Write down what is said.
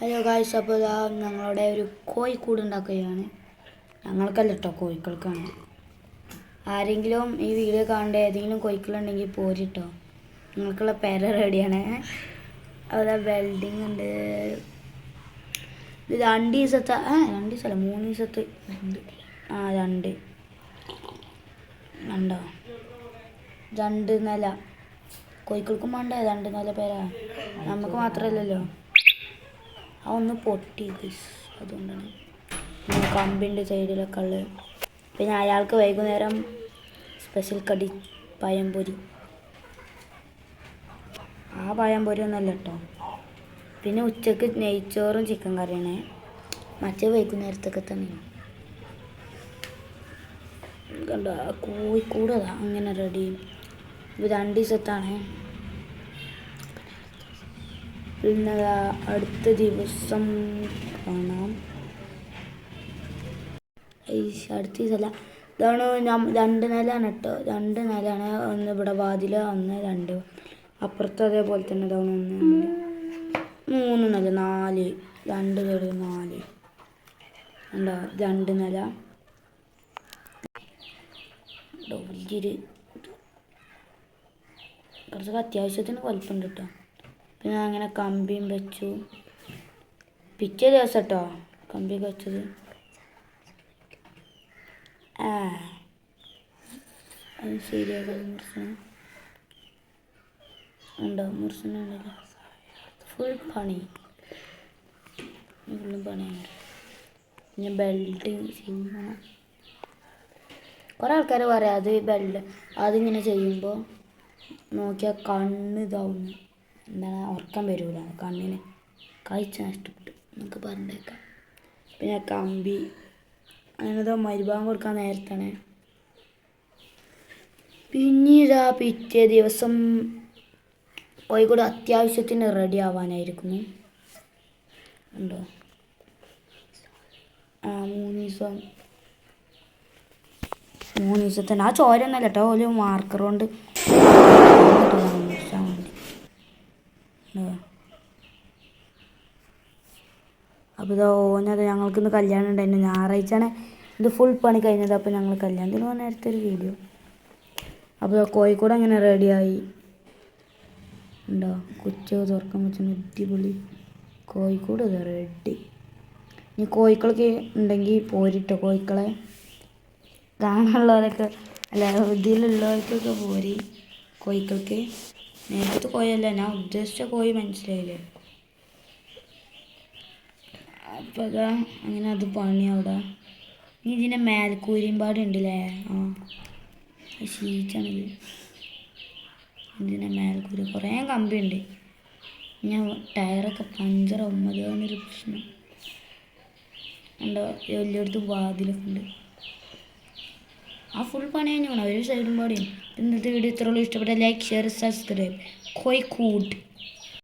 Hello guys അപ്പോൾ ഇതാ ഞങ്ങളുടെ ഒരു കോഴിക്കൂട് ഉണ്ടാക്കുകയാണ് ഞങ്ങൾക്കല്ല കേട്ടോ കോഴിക്കൾക്കാണ്. ആരെങ്കിലും ഈ വീഡിയോ കാണേണ്ട ഏതെങ്കിലും കോഴിക്കളുണ്ടെങ്കിൽ പോരിട്ടോ. നിങ്ങൾക്കുള്ള പേര റെഡിയാണ് അവിടെ വെൽഡിങ് ഉണ്ട്. ഇത് രണ്ട് ദിവസത്തെ ആ രണ്ട് ദിവസമല്ല മൂന്ന് ദിവസത്തെ ആ രണ്ട്. ഉണ്ടോ രണ്ട് നില. കോഴിക്കൾക്കും വേണ്ട? രണ്ട് നില പേരാ. നമുക്ക് മാത്രമല്ലല്ലോ. ആ ഒന്ന് പൊട്ടി ഗയ്സ്. അതുകൊണ്ടാണ്. കമ്പിന്റെ സൈഡിലൊക്കെ ഉള്ളത് പിന്നെ അയാൾക്ക് വൈകുന്നേരം സ്പെഷ്യൽ കടി പഴംപൊരി. ആ പഴംപൊരി ഒന്നല്ല കേട്ടോ പിന്നെ ഉച്ചയ്ക്ക് നെയ്ച്ചോറും ചിക്കൻ കറിയാണ്. മറ്റേ വൈകുന്നേരത്തൊക്കെ തന്നെയാണ് കണ്ടോ? കോഴിക്കൂടതാ കോഴിക്കൂട് അങ്ങനെ റെഡി ഇത് രണ്ട് ദിവസത്താണ് അടുത്ത ദിവസം കാണാം. അടുത്ത ദിവസമല്ല ഇതാണ് രണ്ട് നിലയാണ് കേട്ടോ. രണ്ട് നിലയാണ് ഒന്ന് ഇവിടെ വാതിൽ ഒന്ന് രണ്ട്. അപ്പുറത്ത് അതേപോലെ തന്നെ ഇതാണ് ഒന്ന് മൂന്ന് നില നാല്. രണ്ട് നില നാല്. ഉണ്ടോ രണ്ട് നില. വലിയൊരു കുറച്ചൊക്കെ അത്യാവശ്യത്തിന് കുഴപ്പമുണ്ട് കേട്ടോ. പിന്നെ അങ്ങനെ കമ്പിയും വെച്ചു. പിറ്റേ ദിവസം കേട്ടോ കമ്പി വെച്ചത്. ആ. അത് ശരിയാക്കാൻ മുറിച്ചണം ഉണ്ടോ? മുറിച്ചനുണ്ടല്ലോ ഫുൾ പണി. ഫുള്ളും പണിയാണ്. പിന്നെ ബെൽറ്റ് ചെയ്യണം കുറേ ആൾക്കാർ പറയാം അത് ബെൽറ്റ് അതിങ്ങനെ ചെയ്യുമ്പോൾ നോക്കിയാൽ കണ്ണ് ഇതാവുന്നു. എന്താണ് ഉറക്കം വരൂല. കണ്ണിന് കാഴ്ച നഷ്ടപ്പെട്ടു. എന്നൊക്കെ പറഞ്ഞേക്കാം. പിന്നെ കമ്പി അങ്ങനത്തെ മരുഭാഗം കൊടുക്കാൻ നേരത്താണ്. പിന്നീട് ആ പിറ്റേ ദിവസം കോഴിക്കോട് അത്യാവശ്യത്തിന് റെഡി ആവാനായിരിക്കുന്നു. ഉണ്ടോ ആ മൂന്ന് ദിവസം മൂന്ന് ദിവസത്തിന് ആ ചോരൊന്നല്ല കേട്ടോ. ഒരു മാർക്കർ അപ്പോൾ ഇതാ ഓനത് ഞങ്ങൾക്കിന്ന് കല്യാണം ഉണ്ടായിരുന്നു. ഞായറാഴ്ചയാണ് ഇത് ഫുൾ പണി കഴിഞ്ഞത്. അപ്പോൾ ഞങ്ങൾ കല്യാണത്തിന് പോകുന്ന നേരത്തെ ഒരു വീഡിയോ അപ്പോൾ കോഴിക്കോട് അങ്ങനെ റെഡിയായി ഉണ്ടോ കുച്ചോ തുറക്കാൻ വെച്ചാൽ അടിപൊളി കോഴിക്കോട് ഇത് റെഡി ഇനി കോഴിക്കളൊക്കെ ഉണ്ടെങ്കിൽ പോരിട്ടോ കോഴിക്കളെ? കാണാനുള്ളവരൊക്കെ അല്ല ഇതിലുള്ളവർക്കൊക്കെ പോരി കോഴിക്കൾക്ക്. നേരത്തെ കോഴിയല്ല ഞാൻ ഉദ്ദേശിച്ച കോഴി മനസ്സിലായില്ലേ? അപ്പോൾ അതാ അങ്ങനെ അത് പണി അവിടെ. ഇനി ഇതിന്റെ മേൽക്കൂരിയും പാടെ ഉണ്ടല്ലേ ആ ഷീറ്റാണിത് ഇതിന്റെ മേൽക്കൂരി. കുറേ കമ്പിയുണ്ട്. ഞാൻ ടയറൊക്കെ പഞ്ചറാവും അതാണൊരു പ്രശ്നം. ഉണ്ടോ എല്ലായിടത്തും വാതിലൊക്കെ ഉണ്ട്. ആ ഫുൾ പണി തന്നെയാണ് ഒരു സൈഡും പാടിയും ഇന്നത്തെ വീഡിയോ ഇത്രയുള്ളൂ ഇഷ്ടപ്പെട്ട ലൈക്ക് ഷെയർ സബ്സ്ക്രൈബ് കോഴിക്കോട്